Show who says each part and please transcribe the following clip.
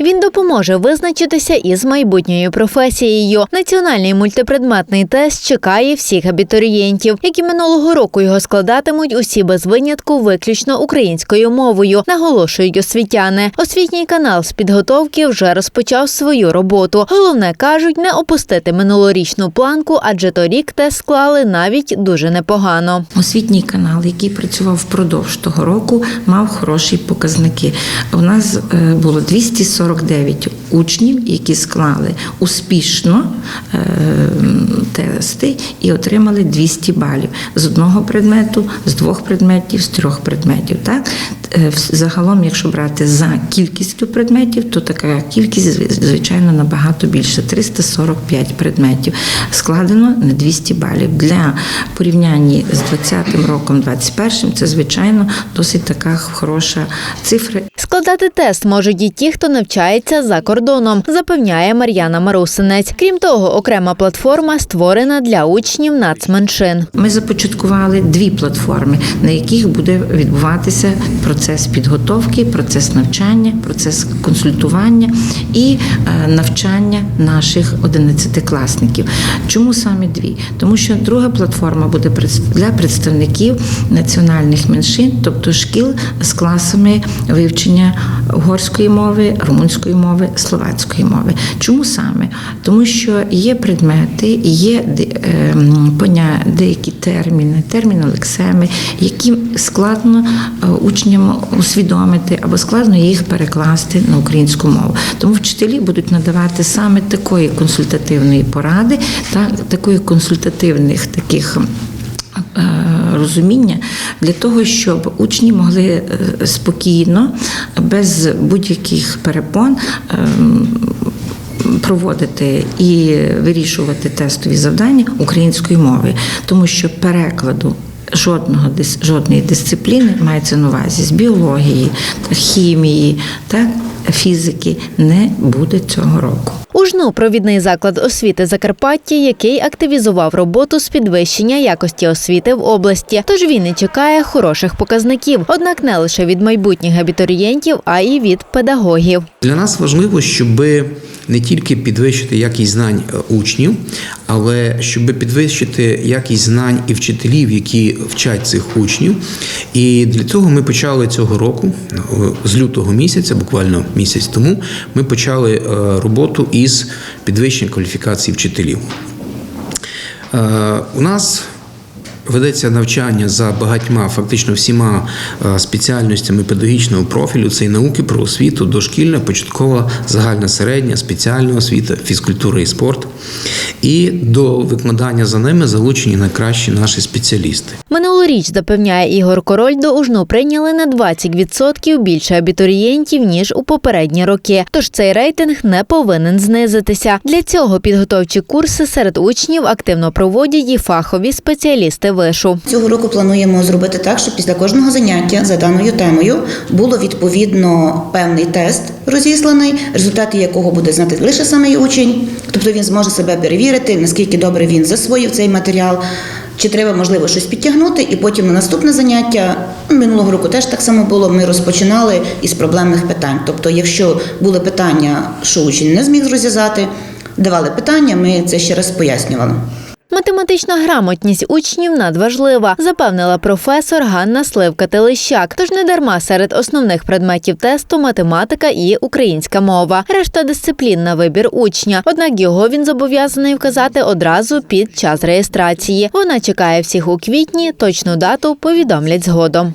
Speaker 1: Він допоможе визначитися із майбутньою професією. Національний мультипредметний тест чекає всіх абітурієнтів, які минулого року його складатимуть усі без винятку, виключно українською мовою, наголошують освітяни. Освітній канал з підготовки вже розпочав свою роботу. Головне кажуть, не опустити минулорічну планку, адже торік тест склали навіть дуже непогано.
Speaker 2: Освітній канал, який працював впродовж того року, мав хороші показники. У нас е, було 240 49 учнів, які склали успішно е, тести і отримали 200 балів з одного предмету, з двох предметів, з трьох предметів. Так? Е, Загалом, якщо брати за кількістю предметів, то така кількість звичайно набагато більше 345 предметів. Складено на 200 балів. Для порівняння з 20 роком, 21 це звичайно досить така хороша цифра.
Speaker 1: Складати тест можуть і ті, хто навчається за кордоном, запевняє Мар'яна Марусинець. Крім того, окрема платформа створена для учнів нацменшин.
Speaker 2: Ми започаткували дві платформи, на яких буде відбуватися процес підготовки, процес навчання, процес консультування і е, навчання наших одинадцятикласників. Чому саме дві? Тому що друга платформа буде для представників національних меншин, тобто шкіл з класами вивчення угорської мови, румунської мови, словацької мови. Чому саме? Тому що є предмети, є ем, поня, деякі терміни, терміни лексеми, які складно е, учням усвідомити або складно їх перекласти на українську мову. Тому вчителі будуть надавати саме такої консультативної поради та такої консультативних таких. е, Розуміння для того, щоб учні могли е, спокійно, без будь-яких перепон ем, проводити і вирішувати тестові завдання українською мовою, тому що перекладу. Жодного жодної дисципліни мається на увазі з біології, хімії та фізики не буде цього року.
Speaker 1: Ужну провідний заклад освіти Закарпаття, який активізував роботу з підвищення якості освіти в області. Тож він і чекає хороших показників. Однак не лише від майбутніх абітурієнтів, а й від педагогів.
Speaker 3: Для нас важливо, щоб не тільки підвищити якість знань е, учнів, але щоб підвищити якість знань і вчителів, які вчать цих учнів. І для цього ми почали цього року, е, з лютого місяця, буквально місяць тому, ми почали е, роботу із підвищення кваліфікації вчителів. Е, У нас ведеться навчання за багатьма, фактично всіма е, спеціальностями педагогічного профілю. Це і науки про освіту, дошкільна, початкова, загальна середня, спеціальна освіта, фізкультура і спорт. І до викладання за ними залучені найкращі наші спеціалісти.
Speaker 1: Минулоріч, запевняє Ігор Король, до ужну прийняли на 20% більше абітурієнтів, ніж у попередні роки. Тож цей рейтинг не повинен знизитися. Для цього підготовчі курси серед учнів активно проводять і фахові спеціалісти вишу.
Speaker 4: Цього року плануємо зробити так, щоб після кожного заняття за даною темою було відповідно певний тест розісланий, результати якого буде знати лише самий учень, тобто він зможе себе перевірити, наскільки добре він засвоїв цей матеріал. Чи треба можливо щось підтягнути, і потім на наступне заняття ну, минулого року теж так само було. Ми розпочинали із проблемних питань. Тобто, якщо були питання, що учень не зміг розв'язати, давали питання, ми це ще раз пояснювали.
Speaker 1: Математична грамотність учнів надважлива, запевнила професор Ганна Сливка Телещак. Тож не дарма серед основних предметів тесту математика і українська мова. Решта дисциплін на вибір учня. Однак його він зобов'язаний вказати одразу під час реєстрації. Вона чекає всіх у квітні. Точну дату повідомлять згодом.